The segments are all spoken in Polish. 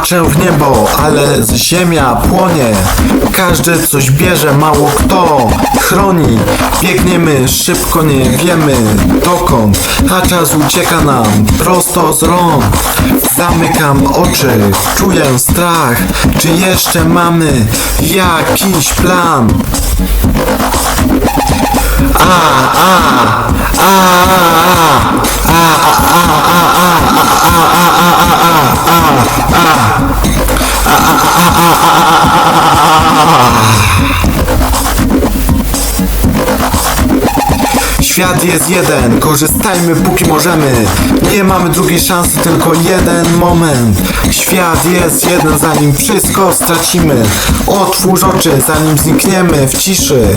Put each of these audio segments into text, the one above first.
Patrzę w niebo, ale ziemia płonie. Każdy coś bierze, mało kto chroni. Biegniemy, szybko nie wiemy dokąd. A czas ucieka nam prosto z rąk. Zamykam oczy, czuję strach. Czy jeszcze mamy jakiś plan? A, a, a, a, a. Świat jest jeden, korzystajmy póki możemy. Nie mamy drugiej szansy, tylko jeden moment. Świat jest jeden, zanim wszystko stracimy. Otwórz oczy, zanim znikniemy w ciszy.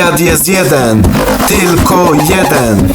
Obiad jest jeden, tylko jeden.